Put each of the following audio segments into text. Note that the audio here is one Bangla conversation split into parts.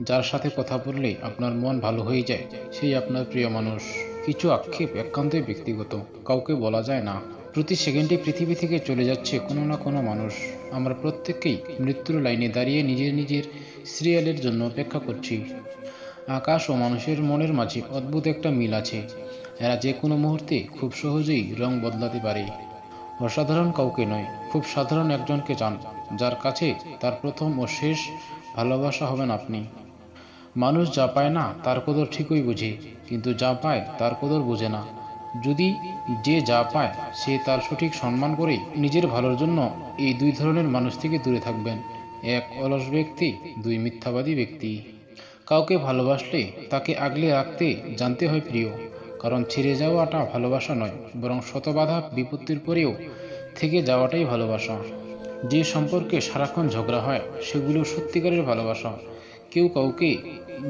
যার সাথে কথা বললে আপনার মন ভালো হয়ে যায়, সেই আপনার প্রিয় মানুষ। কিছু আক্ষেপ একান্তই ব্যক্তিগত। কাউকে বলা যায় না। প্রতি সেকেন্ডে পৃথিবী থেকে চলে যাচ্ছে কোনো না কোনো মানুষ। আমরা প্রত্যেককেই মৃত্যুর লাইনে দাঁড়িয়ে নিজের নিজের সিরিয়ালের জন্য অপেক্ষা করছি। আকাশ ও মানুষের মনের মাঝে অদ্ভুত একটা মিল আছে। এরা যে কোনো মুহূর্তে খুব সহজেই রং বদলাতে পারে। অসাধারণ কাউকে নয়, খুব সাধারণ একজনকে চান, যার কাছে তার প্রথম ও শেষ ভালোবাসা হবেন আপনি। মানুষ যা পায় না, তার কদর ঠিকই বুঝে, কিন্তু যা পায় তার কদর বোঝে না। যদি যে যা পায়, সে তার সঠিক সম্মান করে নিজের ভালোর জন্য এই দুই ধরনের মানুষ থেকে দূরে থাকবেন। এক অলস ব্যক্তি, দুই মিথ্যাবাদী ব্যক্তি। কাউকে ভালোবাসলে তাকে আগলে রাখতে জানতে হয় প্রিয়, কারণ ছেড়ে যাওয়াটা ভালোবাসা নয়, বরং শতবাধা বিপত্তির পরেও থেকে যাওয়াটাই ভালোবাসা। যে সম্পর্কে সারাক্ষণ ঝগড়া হয়, সেগুলো সত্যিকারের ভালোবাসা। কেউ কাউকে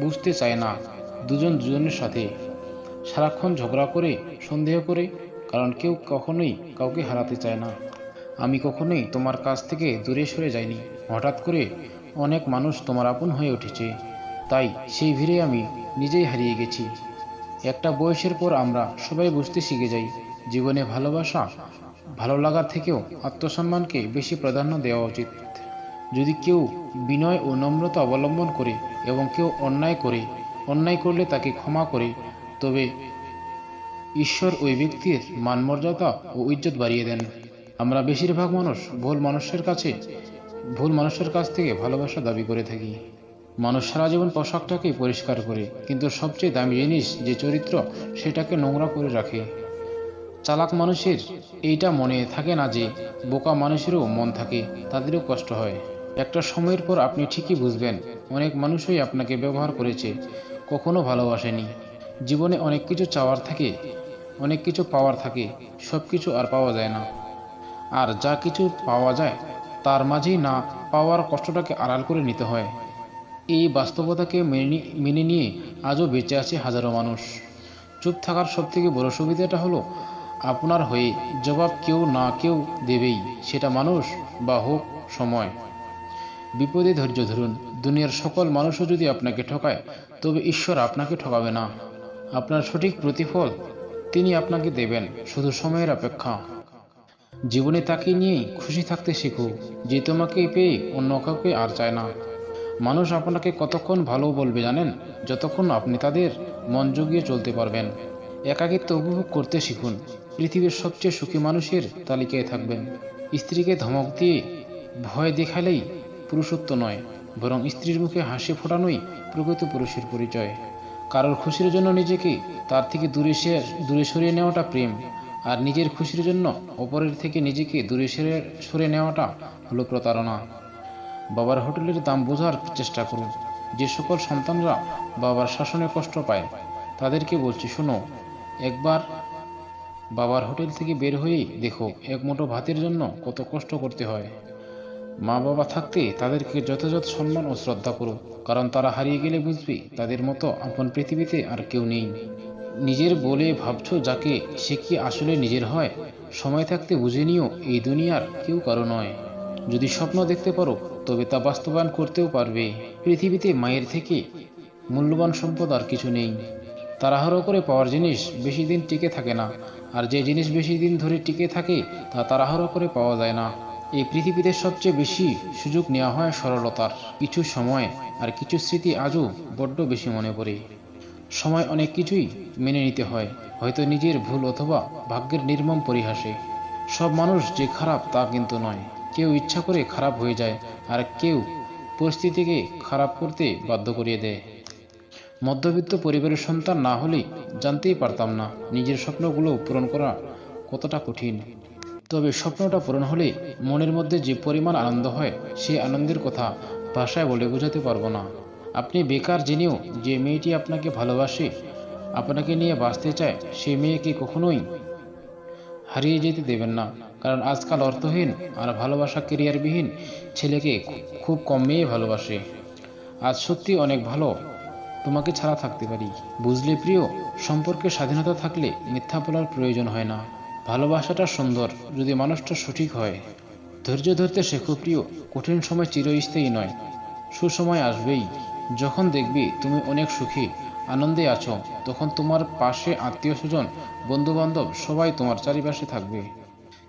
বুঝতে চায় না। দুজন দুজনের সাথে সারাক্ষণ ঝগড়া করে, সন্দেহ করে, কারণ কেউ কখনোই কাউকে হারাতে চায় না। আমি কখনোই তোমার কাছ থেকে দূরে সরে যাইনি। হঠাৎ করে অনেক মানুষ তোমার আপন হয়ে উঠেছে। তাই সেই ভিড়ে আমি নিজেই হারিয়ে গেছি। একটা বয়সের পর আমরা সবাই বুঝতে শিখে যাই, জীবনে ভালোবাসা ভালো লাগার থেকেও আত্মসম্মানকে বেশি প্রাধান্য দেওয়া উচিত। যদি কেউ বিনয় ও নম্রতা অবলম্বন করে এবং কেউ অন্যায় করে, অন্যায় করলে তাকে ক্ষমা করে, তবে ঈশ্বর ওই ব্যক্তির মানমর্যাদা ও ইজ্জত বাড়িয়ে দেন। আমরা বেশিরভাগ মানুষ ভুল মানুষের কাছে, ভুল মানুষের কাছ থেকে ভালোবাসা দাবি করে থাকি। মানুষ সারা জীবন পোশাকটাকে পরিষ্কার করে, কিন্তু সবচেয়ে দামি জিনিস যে চরিত্র, সেটাকে নোংরা করে রাখে। চালাক মানুষের এইটা মনে থাকে না যে, বোকা মানুষেরও মন থাকে, তাদেরও কষ্ট হয়। একটা সময়ের পর আপনি ঠিকই বুঝবেন, অনেক মানুষই আপনাকে ব্যবহার করেছে, কখনো ভালোবাসেনি। জীবনে অনেক কিছু চাওয়ার থাকে, অনেক কিছু পাওয়ার থাকে সব কিছু আর পাওয়া যায় না। আর যা কিছু পাওয়া যায়, তার মাঝেই না পাওয়ার কষ্টটাকে আড়াল করে নিতে হয়। এই বাস্তবতাকে মেনে নিয়ে আজও বেঁচে আছে হাজারো মানুষ। চুপ থাকার সবথেকে বড় সুবিধাটা হলো, আপনার হয়ে জবাব কেউ না কেউ দেবেই, সেটা মানুষ বা হোক সময়। বিপদে ধৈর্য ধরুন। দুনিয়ার সকল মানুষও যদি আপনাকে ঠকায়, তবে ঈশ্বর আপনাকে ঠকাবে না। আপনার সঠিক প্রতিফল তিনি আপনাকে দেবেন, শুধু সময়ের অপেক্ষা। জীবনে তাকে নিয়েই খুশি থাকতে শিখো যে তোমাকে পেয়ে অন্য কাউকে আর চায় না। মানুষ আপনাকে কতক্ষণ ভালো বলবে জানেন? যতক্ষণ আপনি তাদের মন জুগিয়ে চলতে পারবেন। একাকিত্ব উপভোগ করতে শিখুন। পৃথিবীর সবচেয়ে সুখী মানুষের তালিকায় থাকবেন। স্ত্রীকে ধমক দিয়ে ভয় দেখালেই পুরুষত্ব নয়, বরং স্ত্রীর মুখে হাসি ফোটানোই প্রকৃত পুরুষের পরিচয়। কারোর খুশির জন্য নিজেকে তার থেকে দূরে দূরে সরিয়ে নেওয়াটা প্রেম, আর নিজের খুশির জন্য অপরের থেকে নিজেকে দূরে সরে সরে নেওয়াটা হলো প্রতারণা। বাবার হোটেলের দাম বোঝার চেষ্টা করুন। যে সকল সন্তানরা বাবার শাসনে কষ্ট পায়, তাদেরকে বলছি, শোনো, একবার বাবার হোটেল থেকে বের হয়েই দেখো, এক মুঠো ভাতের জন্য কত কষ্ট করতে হয়। মা বাবা থাকতে তাদেরকে যথাযথ সম্মান ও শ্রদ্ধা করো কারণ তারা হারিয়ে গেলে বুঝবে তাদের মতো আপন পৃথিবীতে আর কেউ নেই। নিজের বলে ভাবছ যাকে সে কি আসলে নিজের হয়, সময় থাকতে বুঝে নিও এই দুনিয়ার কেউ কারও নয়। যদি স্বপ্ন দেখতে পারো, তবে তা বাস্তবায়ন করতেও পারবে। পৃথিবীতে মায়ের থেকে মূল্যবান সম্পদ আর কিছু নেই। তাড়াহুড়ো করে পাওয়ার জিনিস বেশি দিন টিকে থাকে না, আর যে জিনিস বেশি দিন ধরে টিকে থাকে, তা তাড়াহুড়ো করে পাওয়া যায় না। এই পৃথিবীতে সবচেয়ে বেশি সুযোগ নেওয়া হয় সরলতার। কিছু সময় আর কিছু স্মৃতি আজও বড্ড বেশি মনে পড়ে। সময় অনেক কিছুই মেনে নিতে হয়, হয়তো নিজের ভুল অথবা ভাগ্যের নির্মম পরিহাসে। সব মানুষ যে খারাপ তা কিন্তু নয়। কেউ ইচ্ছা করে খারাপ হয়ে যায় আর কেউ পরিস্থিতিকে খারাপ করতে বাধ্য করিয়ে দেয়। মধ্যবিত্ত পরিবারের সন্তান না হলে জানতেই পারতাম না নিজের স্বপ্নগুলো পূরণ করা কতটা কঠিন। তবে স্বপ্নটা পূরণ হলে মনের মধ্যে যে পরিমাণ আনন্দ হয় সেই আনন্দের কথা ভাষায় বলে বোঝাতে পারব না। আপনি বেকার জেনেও যে মেয়েটি আপনাকে ভালোবাসে, আপনাকে নিয়ে বাঁচতে চায়, সে মেয়েকে কখনোই হারিয়ে যেতে দেবেন না। কারণ আজকাল অর্থহীন আর ভালোবাসা কেরিয়ারবিহীন ছেলেকে খুব কম মেয়ে ভালোবাসে। আজ সত্যি অনেক ভালো, তোমাকে ছাড়া থাকতে পারি। বুঝলে প্রিয়, সম্পর্কে স্বাধীনতা থাকলে মিথ্যা বলার প্রয়োজন হয় না। ভালোবাসাটা সুন্দর, যদি মানুষটা সঠিক হয়। ধৈর্য ধরতে শেখো প্রিয়, কঠিন সময় চিরস্থায়ী নয়। সুসময় আসবেই। যখন দেখবি তুমি অনেক সুখী, আনন্দে আছো, তখন তোমার পাশে আত্মীয় স্বজন বন্ধু বান্ধব সবাই তোমার চারিপাশে থাকবে।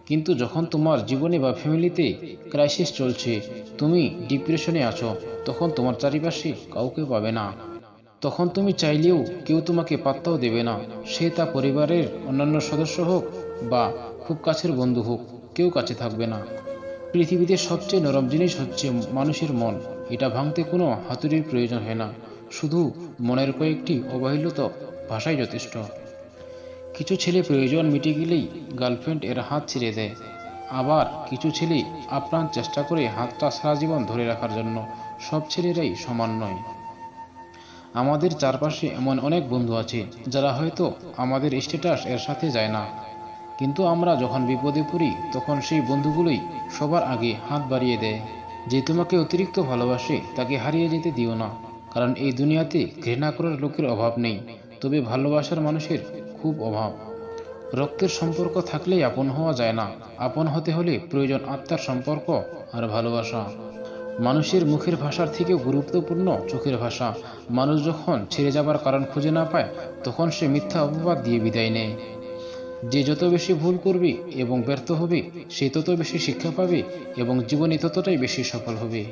কিন্তু যখন তোমার জীবনে বা ফ্যামিলিতে ক্রাইসিস চলছে, তুমি ডিপ্রেশনে আছো, তখন তোমার চারিপাশে কাউকে পাবে না। তখন তুমি চাইলেও কেউ তোমাকে পাত্তাও দেবে না। সে তা পরিবারের অন্যান্য সদস্য হোক বা খুব কাছের বন্ধু হোক, কেউ কাছে থাকবে না। পৃথিবীতে সবচেয়ে নরম জিনিস হচ্ছে মানুষের মন। এটা ভাঙতে কোনো হাতুড়ির প্রয়োজন হয় না। শুধু মনের কয়েকটি অবহেলিত ভাষাই যথেষ্ট। কিছু ছেলে প্রয়োজন মিটে গেলেই গার্লফ্রেন্ড এর হাত ছেড়ে দেয়। আবার কিছু ছেলে আপ্রাণ চেষ্টা করে হাতটা সারা জীবন ধরে রাখার জন্য সব ছেলেরাই সমান নয়। আমাদের চারপাশে এমন অনেক বন্ধু আছে, যারা হয়তো আমাদের স্ট্যাটাস এর সাথে যায় না। কিন্তু আমরা যখন বিপদে পড়ি, তখন সেই বন্ধুগুলোই সবার আগে হাত বাড়িয়ে দেয়। যে তোমাকে অতিরিক্ত ভালোবাসে, তাকে হারিয়ে যেতে দিও না, কারণ এই দুনিয়াতে ঘৃণা করার লোকের অভাব নেই, তবে ভালোবাসার মানুষের খুব অভাব। রক্তের সম্পর্ক থাকলেই আপন হওয়া যায় না, আপন হতে হলে প্রয়োজন আত্মার সম্পর্ক আর ভালোবাসা। মানুষের মুখের ভাষার থেকেও গুরুত্বপূর্ণ চোখের ভাষা। মানুষ যখন ছেড়ে যাবার কারণ খুঁজে না পায়, তখন সে মিথ্যা অপবাদ দিয়ে বিদায় নেয়। যে যত বেশি ভুল করবে এবং ব্যর্থ হবে, সে তত বেশি শিক্ষা পাবে এবং জীবনে ততটাই বেশি সফল হবে।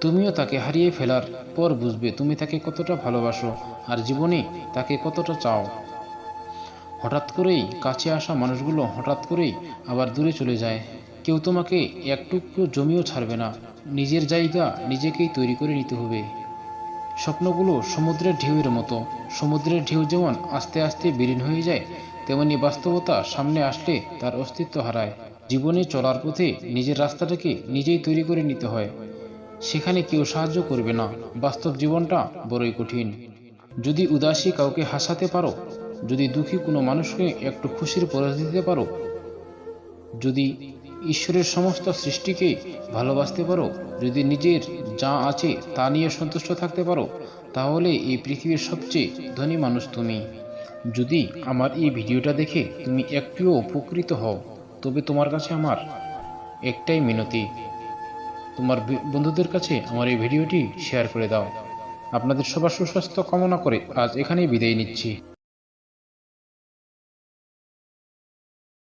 তুমিও তাকে হারিয়ে ফেলার পর বুঝবে তুমি তাকে কতটা ভালোবাসো আর জীবনে তাকে কতটা চাও। হঠাৎ করেই কাছে আসা মানুষগুলো হঠাৎ করেই আবার দূরে চলে যায়। কেউ তোমাকে একটুকরো জমিও ছাড়বে না, নিজের জায়গা নিজেকেই তৈরি করে নিতে হবে। স্বপ্নগুলো সমুদ্রের ঢেউয়ের মতো, সমুদ্রের ঢেউ যেমন আস্তে আস্তে বিলীন হয়ে যায় তেমনি বাস্তবতা সামনে আসলে তার অস্তিত্ব হারায়। জীবনে চলার পথে নিজের রাস্তাটাকে নিজেই তৈরি করে নিতে হয়। সেখানে কেউ সাহায্য করবে না। বাস্তব জীবনটা বড়ই কঠিন। যদি উদাসী কাউকে হাসাতে পারো, যদি দুঃখী কোনো মানুষকে একটু খুশির পরশ দিতে পারো, যদি ঈশ্বরের সমস্ত সৃষ্টিকে ভালোবাসতে পারো, যদি নিজের যা আছে তা নিয়ে সন্তুষ্ট থাকতে পারো, তাহলে এই পৃথিবীর সবচেয়ে ধনী মানুষ তুমি। যদি আমার এই ভিডিওটা দেখে তুমি একটুও উপকৃত হও, তবে তোমার কাছে আমার একটাই মিনতি। তোমার বন্ধুদের কাছে আমার এই ভিডিওটি শেয়ার করে দাও। আপনাদের সবার সুস্বাস্থ্য কামনা করে আজ এখানেই বিদায় নিচ্ছি।